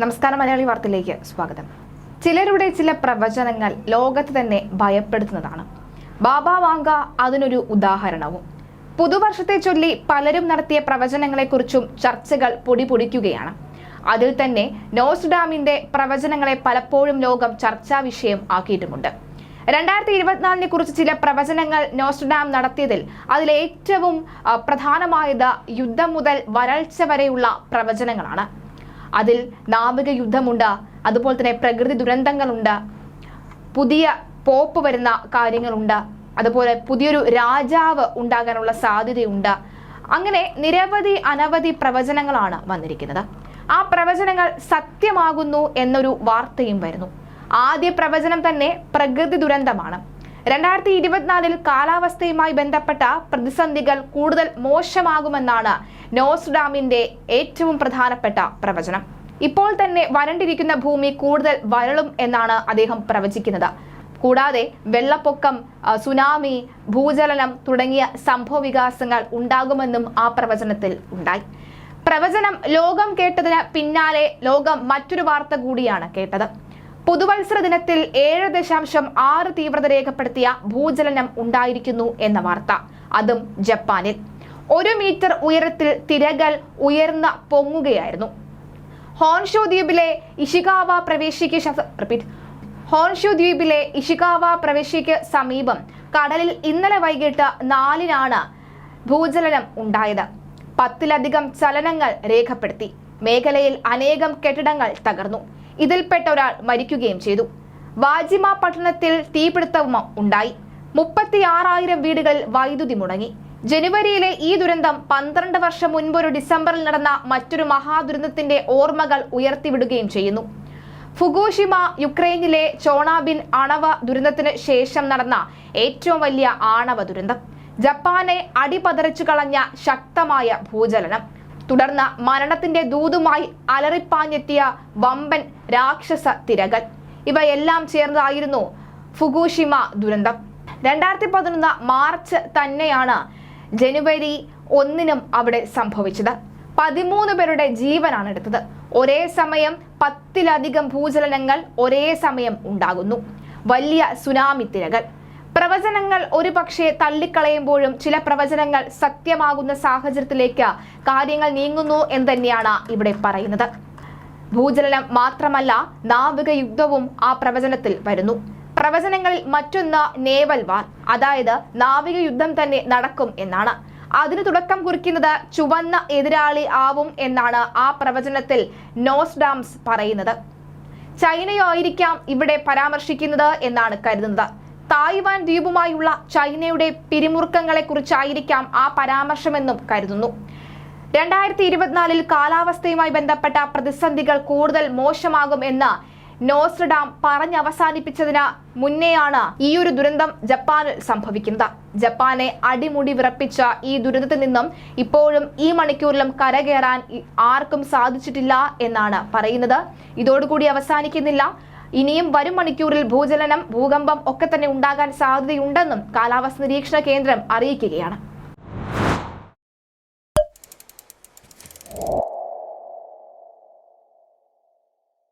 നമസ്കാരം മലയാളി വാർത്തയിലേക്ക് സ്വാഗതം. ചിലരുടെ ചില പ്രവചനങ്ങൾ ലോകത്ത് തന്നെ ഭയപ്പെടുത്തുന്നതാണ്. ബാബ വാങ്ക അതിനൊരു ഉദാഹരണവും. പുതുവർഷത്തെ ചൊല്ലി പലരും നടത്തിയ പ്രവചനങ്ങളെക്കുറിച്ചും ചർച്ചകൾ പൊടിപൊടിക്കുകയാണ് അതിൽ തന്നെ നോസ്ഡാമിന്റെ പ്രവചനങ്ങളെ പലപ്പോഴും ലോകം ചർച്ചാ വിഷയം ആക്കിയിട്ടുമുണ്ട്. രണ്ടായിരത്തി ഇരുപത്തിനാലിനെ കുറിച്ച് ചില പ്രവചനങ്ങൾ നോസ്റ്റഡാം നടത്തിയതിൽ അതിലേറ്റവും പ്രധാനമായത് യുദ്ധം മുതൽ വരൾച്ച വരെയുള്ള പ്രവചനങ്ങളാണ്. അതിൽ നാവിക യുദ്ധമുണ്ട് അതുപോലെ തന്നെ പ്രകൃതി ദുരന്തങ്ങളുണ്ട് പുതിയ പോപ്പ് വരുന്ന കാര്യങ്ങളുണ്ട് അതുപോലെ പുതിയൊരു രാജാവ് ഉണ്ടാകാനുള്ള സാധ്യതയുണ്ട്. അങ്ങനെ നിരവധി അനവധി പ്രവചനങ്ങളാണ് വന്നിരിക്കുന്നത്. ആ പ്രവചനങ്ങൾ സത്യമാകുന്നു എന്നൊരു വാർത്തയും വരുന്നു. ആദ്യ പ്രവചനം തന്നെ പ്രകൃതി ദുരന്തമാണ്. രണ്ടായിരത്തി ഇരുപത്തിനാലിൽ കാലാവസ്ഥയുമായി ബന്ധപ്പെട്ട പ്രതിസന്ധികൾ കൂടുതൽ മോശമാകുമെന്നാണ് നോസ്ഡാമിന്റെ ഏറ്റവും പ്രധാനപ്പെട്ട പ്രവചനം. ഇപ്പോൾ തന്നെ വരണ്ടിരിക്കുന്ന ഭൂമി കൂടുതൽ വരളും എന്നാണ് അദ്ദേഹം പ്രവചിക്കുന്നത്. കൂടാതെ വെള്ളപ്പൊക്കം സുനാമി ഭൂചലനം തുടങ്ങിയ സംഭവ വികാസങ്ങൾ ഉണ്ടാകുമെന്നും ആ പ്രവചനത്തിൽ ഉണ്ടായി. പ്രവചനം ലോകം കേട്ടതിന് പിന്നാലെ ലോകം മറ്റൊരു വാർത്ത കൂടിയാണ് കേട്ടത്. പുതുവത്സര ദിനത്തിൽ ഏഴ് ദശാംശം ആറ് തീവ്രത രേഖപ്പെടുത്തിയ ഭൂചലനം ഉണ്ടായിരിക്കുന്നു എന്ന വാർത്ത. അതും ജപ്പാനിൽ. ഒരു മീറ്റർ ഉയരത്തിൽ തിരകൾ ഉയർന്ന പൊങ്ങുകയായിരുന്നു. ഹോൺഷോ ദ്വീപിലെ ഇഷികാവ പ്രവേശിക്ക് റിപ്പീറ്റ് ഹോൺഷു ദ്വീപിലെ ഇഷികാവ പ്രവേശിക്ക് സമീപം കടലിൽ ഇന്നലെ വൈകിട്ട് നാലിനാണ് ഭൂചലനം ഉണ്ടായത്. പത്തിലധികം ചലനങ്ങൾ രേഖപ്പെടുത്തി. മേഖലയിൽ അനേകം കെട്ടിടങ്ങൾ തകർന്നു. ഇതിൽപ്പെട്ട ഒരാൾ മരിക്കുകയും ചെയ്തു. വാജിമ പട്ടണത്തിൽ തീപിടുത്തവും ഉണ്ടായി. മുപ്പത്തിയാറായിരം വീടുകളിൽ വൈദ്യുതി മുടങ്ങി. ജനുവരിയിലെ ഈ ദുരന്തം പന്ത്രണ്ട് വർഷം മുൻപ് ഒരു ഡിസംബറിൽ നടന്ന മറ്റൊരു മഹാദുരന്തത്തിന്റെ ഓർമ്മകൾ ഉയർത്തിവിടുകയും ചെയ്യുന്നു. ഫുഗോഷിമ യുക്രൈനിലെ ചോണാബിൻ അണവ ദുരന്തത്തിന് ശേഷം നടന്ന ഏറ്റവും വലിയ ആണവ ദുരന്തം. ജപ്പാനെ അടിപതറിച്ചു കളഞ്ഞ ശക്തമായ ഭൂചലനം. തുടർന്ന് മരണത്തിന്റെ ദൂതുമായി അലറിപ്പാഞ്ഞെത്തിയ വമ്പൻ രാക്ഷസ തിരകൾ ഇവയെല്ലാം ചേർന്നതായിരുന്നു ഫുഗൂഷിമ ദുരന്തം. രണ്ടായിരത്തി പതിനൊന്ന് മാർച്ച് തന്നെയാണ് ജനുവരി ഒന്നിനും അവിടെ സംഭവിച്ചത്. പതിമൂന്ന് പേരുടെ ജീവനാണ് എടുത്തത്. ഒരേ സമയം പത്തിലധികം ഭൂചലനങ്ങൾ ഒരേ സമയം ഉണ്ടാകുന്നു. വലിയ സുനാമി തിരകൾ പ്രവചനങ്ങൾ ഒരു പക്ഷേ തള്ളിക്കളയുമ്പോഴും ചില പ്രവചനങ്ങൾ സത്യമാകുന്ന സാഹചര്യത്തിലേക്ക് കാര്യങ്ങൾ നീങ്ങുന്നു എന്ന് തന്നെയാണ് ഇവിടെ പറയുന്നത്. ഭൂചലനം മാത്രമല്ല നാവിക യുദ്ധവും ആ പ്രവചനത്തിൽ വരുന്നു. പ്രവചനങ്ങളിൽ മറ്റൊന്ന് നേവൽ വാർ അതായത് നാവിക യുദ്ധം തന്നെ നടക്കും എന്നാണ്. അതിന് തുടക്കം കുറിക്കുന്നത് ചുവന്ന എതിരാളി ആവും എന്നാണ് ആ പ്രവചനത്തിൽ നോസ്ഡാംസ് പറയുന്നത്. ചൈനയോ ആയിരിക്കാം ഇവിടെ പരാമർശിക്കുന്നത് എന്നാണ് കരുതുന്നത്. തായ്വാൻ ദ്വീപുമായുള്ള ചൈനയുടെ പിരിമുറുക്കങ്ങളെ കുറിച്ചായിരിക്കാം ആ പരാമർശമെന്നും കരുതുന്നു. രണ്ടായിരത്തി ഇരുപത്തിനാലിൽ കാലാവസ്ഥയുമായി ബന്ധപ്പെട്ട പ്രതിസന്ധികൾ കൂടുതൽ മോശമാകും എന്ന് നോസ്ഡാം പറഞ്ഞവസാനിപ്പിച്ചതിന് മുന്നെയാണ് ഈ ഒരു ദുരന്തം ജപ്പാനിൽ സംഭവിക്കുന്നത്. ജപ്പാനെ അടിമുടി വിറപ്പിച്ച ഈ ദുരന്തത്തിൽ നിന്നും ഇപ്പോഴും ഈ മണിക്കൂറിലും കരകയറാൻ ആർക്കും സാധിച്ചിട്ടില്ല എന്നാണ് പറയുന്നത്. ഇതോടുകൂടി അവസാനിക്കുന്നില്ല. ഇനിയും വരും മണിക്കൂറിൽ ഭൂചലനം ഭൂകമ്പം ഒക്കെ തന്നെ ഉണ്ടാകാൻ സാധ്യതയുണ്ടെന്നും കാലാവസ്ഥ നിരീക്ഷണ കേന്ദ്രം അറിയിക്കുകയാണ്.